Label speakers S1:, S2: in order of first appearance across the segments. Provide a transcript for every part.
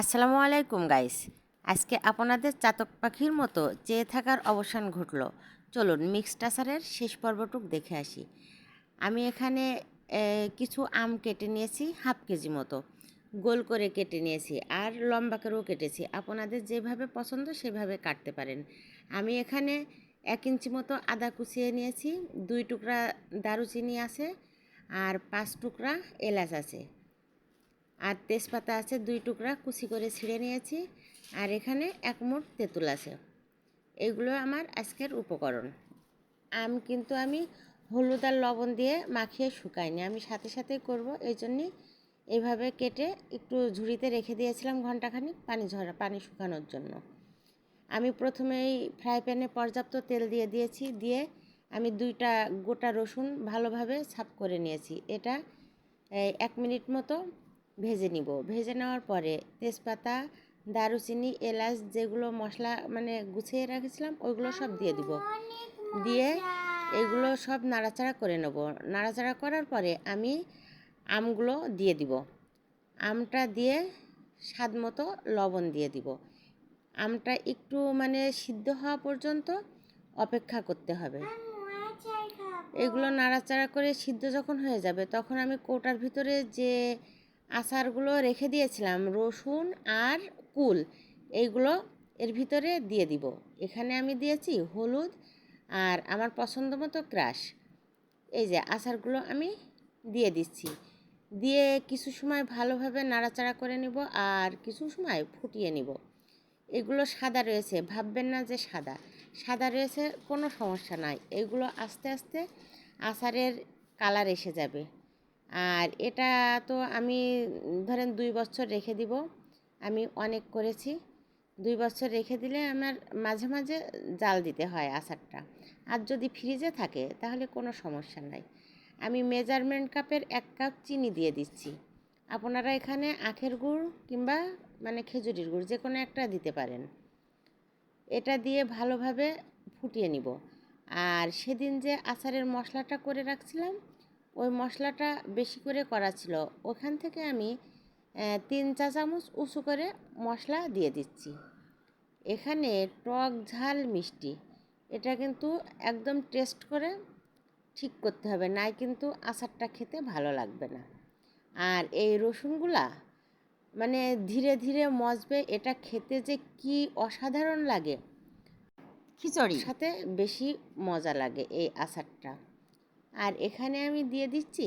S1: আসসালামু আলাইকুম গাইস আজকে আপনাদের চাতক পাখির মতো চেয়ে থাকার অবসান ঘটলো। চলুন মিক্সড টাসারের শেষ পর্বটুক দেখে আসি। আমি এখানে কিছু আম কেটে নিয়েছি, হাফ কেজি মতো। গোল করে কেটে নিয়েছি আর লম্বা করেও কেটেছি। আপনাদের যেভাবে পছন্দ সেভাবে কাটতে পারেন। আমি এখানে এক ইঞ্চি মতো আদা কুচিয়ে নিয়েছি, দুই টুকরা দারুচিনি আছে আর পাঁচ টুকরা এলাচ আছে। আর তেজপাতা আছে দুই টুকরা, কুচি করে ছিঁড়ে নিয়েছি। আর এখানে এক মুঠ তেঁতুল আছে। এগুলো আমার আজকের উপকরণ। আম কিন্তু আমি হলুদ আর লবণ দিয়ে মাখিয়ে শুকাইনি। আমি সাথে সাথেই করব। এই জন্যে এইভাবে কেটে একটু ঝুড়িতে রেখে দিয়েছিলাম ঘন্টাখানিক পানি ঝরা, পানি শুকানোর জন্য। আমি প্রথমেই ফ্রাই প্যানে পর্যাপ্ত তেল দিয়ে দিয়েছি। দিয়ে আমি দুইটা গোটা রসুন ভালোভাবে ছাপ করে নিয়েছি। এটা এক মিনিট মতো ভেজে নিব। ভেজে নেওয়ার পরে তেজপাতা, দারুচিনি, এলাচ যেগুলো মশলা মানে গুছিয়ে রেখেছিলাম, ওইগুলো সব দিয়ে দিব। দিয়ে এগুলো সব নাড়াচাড়া করে নেব। নাড়াচাড়া করার পরে আমি আমগুলো দিয়ে দিব। আমটা দিয়ে স্বাদ মতো লবণ দিয়ে দিব। আমটা একটু মানে সিদ্ধ হওয়া পর্যন্ত অপেক্ষা করতে হবে। এগুলো নাড়াচাড়া করে সিদ্ধ যখন হয়ে যাবে, তখন আমি কৌটার ভিতরে যে আচারগুলো রেখে দিয়েছিলাম, রসুন আর কুল। এইগুলো এর ভিতরে দিয়ে দিব। এখানে আমি দিয়েছি হলুদ আর আমার পছন্দ মতো ক্রাশ। এই যে আচারগুলো আমি দিয়ে দিচ্ছি। দিয়ে কিছু সময় ভালোভাবে নাড়াচাড়া করে নিব আর কিছু সময় ফুটিয়ে নিব। এগুলো সাদা রয়েছে, ভাববেন না যে সাদা। সাদা রয়েছে কোনো সমস্যা নাই। এগুলো আস্তে আস্তে আচারের কালার এসে যাবে। আর এটা তো আমি, ধরেন দুই বছর রেখে দিব, আমি অনেক করেছি। দুই বছর রেখে দিলে আমার মাঝে মাঝে জাল দিতে হয় আচারটা। আর যদি ফ্রিজে থাকে, তাহলে কোনো সমস্যা নাই। আমি মেজারমেন্ট কাপের এক কাপ চিনি দিয়ে দিচ্ছি। আপনারা এখানে আখের গুড় কিংবা মানে খেজুরির গুড় যে কোনো একটা দিতে পারেন। এটা দিয়ে ভালোভাবে ফুটিয়ে নিব। আর সেদিন যে আচারের মশলাটা করে রাখছিলাম ওই মশলাটা বেশি করে করা ছিল। ওখান থেকে আমি তিন চা চামচ উঁচু করে মশলা দিয়ে দিচ্ছি। এখানে টক ঝাল মিষ্টি। এটা কিন্তু একদম টেস্ট করে ঠিক করতে হবে নাই কিন্তু আচারটা খেতে ভালো লাগবে না। আর এই রসুনগুলা মানে ধীরে ধীরে মজবে এটা খেতে যে কি অসাধারণ লাগে খিচড়ির সাথে বেশি মজা লাগে এই আচারটা। আর এখানে আমি দিয়ে দিচ্ছি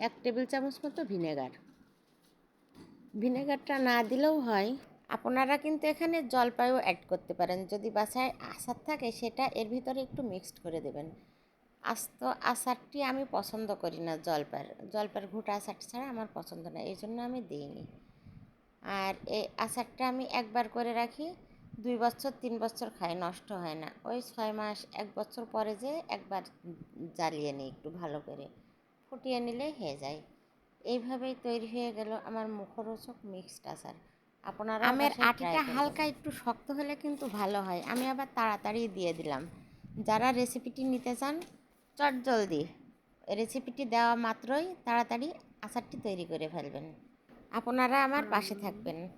S1: এক টেবিল চামচ মতো ভিনেগার। ভিনেগারটা না দিলেও হয়। আপনারা কিন্তু এখানে জলপাইও অ্যাড করতে পারেন। যদি বাসায় আচার থাকে, সেটা এর ভিতরে একটু মিক্সড করে দেবেন। আস্ত আচারটি আমি পছন্দ করি না জলপার জলপার ঘুটা আচার ছাড়া আমার পছন্দ না, এই জন্য আমি দিইনি। আর এই আচারটা আমি একবার করে রাখি। দুই বছর তিন বছর খায় নষ্ট হয় না। ওই ছয় মাস এক বছর পরে যে একবার জ্বালিয়ে নিই একটু ভালো করে। ফুটিয়ে নিলে হয়ে যায়। এইভাবেই তৈরি হয়ে গেল আমার মুখরোচক মিক্সড আচার। আপনারা আমের আটিটা হালকা একটু শক্ত হলে কিন্তু ভালো হয়। আমি আবার তাড়াতাড়ি দিয়ে দিলাম। যারা রেসিপিটি নিতে চান চট জলদি। রেসিপিটি দেওয়া মাত্রই তাড়াতাড়ি আচারটি তৈরি করে ফেলবেন। আপনারা আমার পাশে থাকবেন।